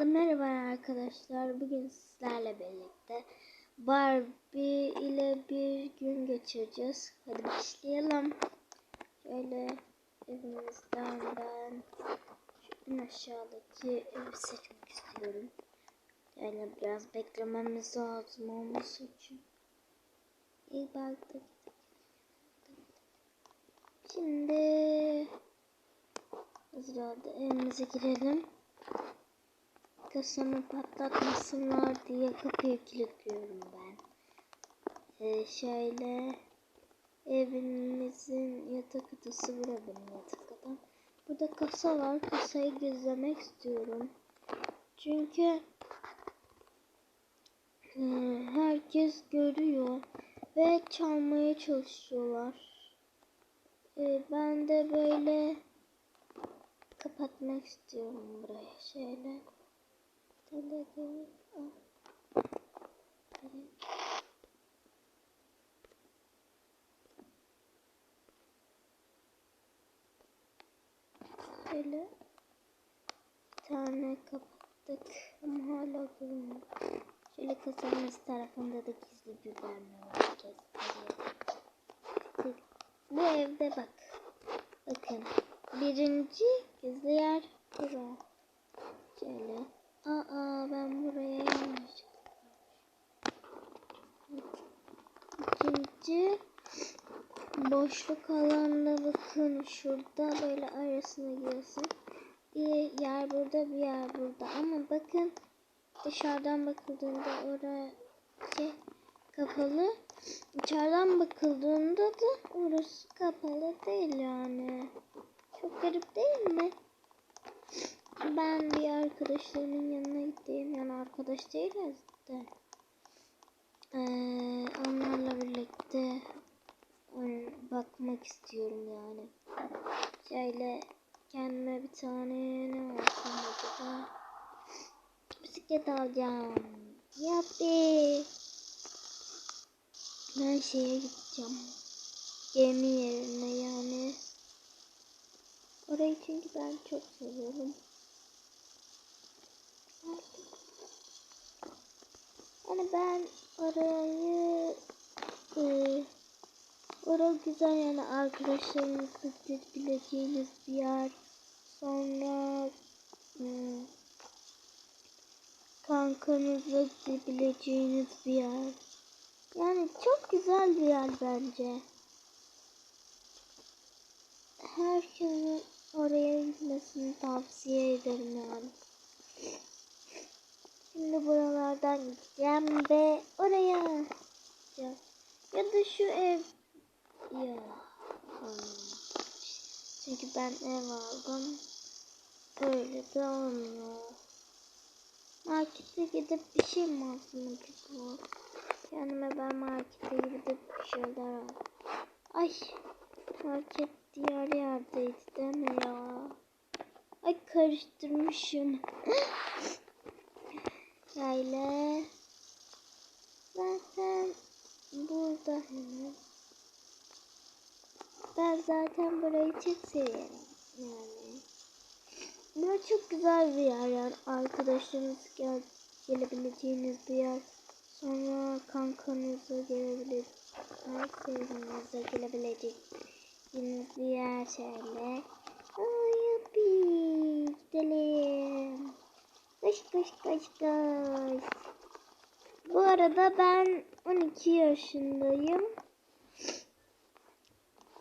Herkese merhaba arkadaşlar. Bugün sizlerle birlikte Barbie ile bir gün geçireceğiz. Hadi başlayalım. Şöyle evimizden ben şu aşağıdaki evi seçmek istiyorum. Yani biraz beklememiz lazım olması için. İlk baktık. Şimdi hazır oldu. Evimize girelim kasamı patlatmasınlar diye kapıyı kilitliyorum ben. Ee, şöyle evimizin yatak odası bura benim yatak odam. Burada kasa var. Kasayı gizlemek istiyorum. Çünkü e, herkes görüyor ve çalmaya çalışıyorlar. E, ben de böyle kapatmak istiyorum buraya şöyle. Telefonu al. Şöyle bir tane kapattık ama hala görünüyor. Şöyle kasamız tarafında da gizli bir verme var. Bu evde bak. Bakın. Birinci gizli yer bura. Şöyle. Aa ben buraya yanlış. İkinci boşluk alanda bakın şurada böyle arasına giriyorsun. Bir yer burada bir yer burada ama bakın dışarıdan bakıldığında şey kapalı. İçeriden bakıldığında da orası kapalı değil yani. Çok garip değil mi? Ben bir arkadaşlarımın yanına gideyim. Yani arkadaş değiliz de. Ee, onlarla birlikte bakmak istiyorum yani. Şöyle kendime bir tane ne olsun acaba? Bisiklet alacağım. Yappi. Ben şeye gideceğim. Gemi yerine yani. Orayı çünkü ben çok seviyorum. Ben orayı e, orası güzel yani arkadaşlarınızla gidebileceğiniz bir yer. Sonra e, kankanızla gidebileceğiniz bir yer. Yani çok güzel bir yer bence. Herkesin oraya gitmesini tavsiye ederim yani. Şimdi buralardan gideceğim ve oraya gideceğim. Ya da şu ev ya. Çünkü ben ev aldım. Öyle de olmuyor. Markete gidip bir şey mi alsam acaba? Kendime ben markete gidip bir şeyler al. Ay market diğer yerdeydi değil mi ya? Ay karıştırmışım. Şöyle. Zaten burada hemen. Zaten burayı çok seviyorum. Yani. Burası çok güzel bir yer yani. Arkadaşlarınız gel gelebileceğiniz bir yer. Sonra kankanızla gelebilir. Sevgilinizle gelebileceğiniz bir yer şöyle. Ay, gidelim. Koş koş koş koş. Bu arada ben 12 yaşındayım.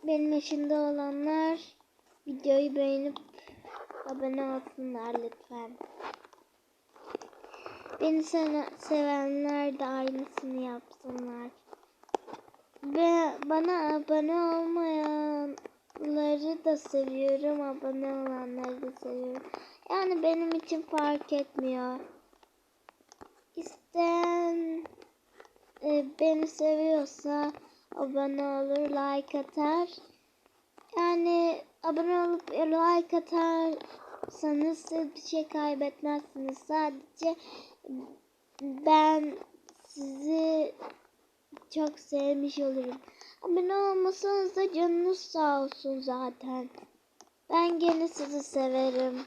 Benim yaşında olanlar videoyu beğenip abone olsunlar lütfen. Beni sevenler de aynısını yapsınlar. Ve bana abone olmayanları da seviyorum, abone olanları da seviyorum. Yani benim için fark etmiyor. İsteyen e, beni seviyorsa abone olur, like atar. Yani abone olup like atarsanız siz bir şey kaybetmezsiniz. Sadece ben sizi çok sevmiş olurum. Abone olmasanız da canınız sağ olsun zaten. Ben gene sizi severim.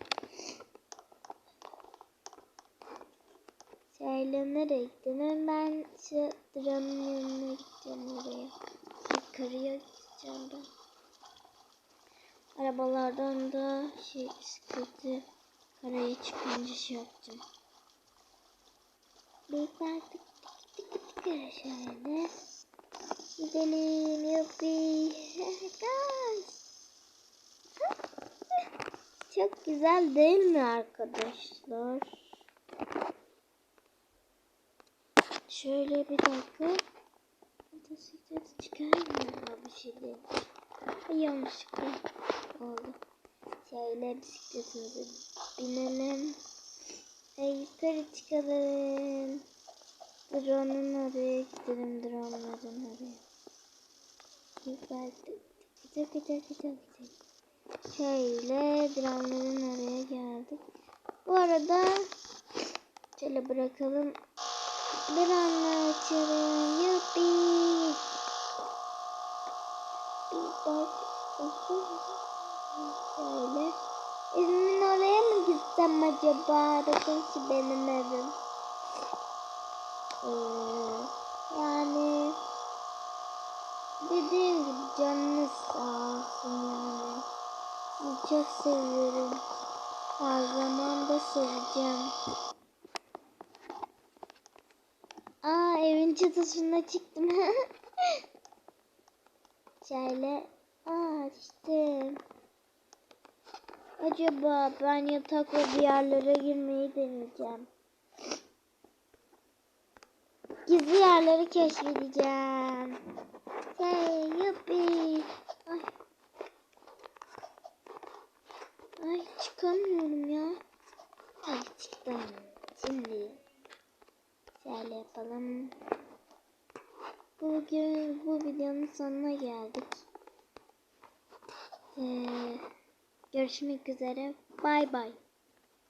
Şöyle nereye gittim? Ben şu drone'un yanına gideceğim oraya. Yukarıya gideceğim ben. Arabalardan da şey bisikleti karaya çıkınca şey yapacağım. Biz artık tık tık tık şöyle. Gidelim yuppi. Kaç. Çok güzel değil mi arkadaşlar? Şöyle bir dakika. Motosiklet çıkarmıyor bir şey değil. Yanlışlıkla oldu. Şöyle bisikletimize binelim. Ve yukarı çıkalım. Drone'un oraya gidelim. Drone'ların oraya. Yukarı tık tık tık tık tık. Şöyle drone'ların oraya geldik. Bu arada şöyle bırakalım. Drone'ları açalım. Yuppi. Bir bak. Şöyle. İzmir'in oraya mı gitsem acaba? Bakın ki benim evim. Ee, yani dediğim gibi canınız sağ olsun yani. Sizi çok seviyorum. Her zaman da seveceğim. Aa evin çatısına çıktım. Şöyle. İşte. Acaba ben yatakla bir yerlere girmeyi deneyeceğim. Gizli yerleri keşfedeceğim. Hey yuppi. Ay. Ay çıkamıyorum ya. Ay çıktım. Şimdi şöyle yapalım. Bugün bu videonun sonuna geldik. Ee, görüşmek üzere. Bay bay.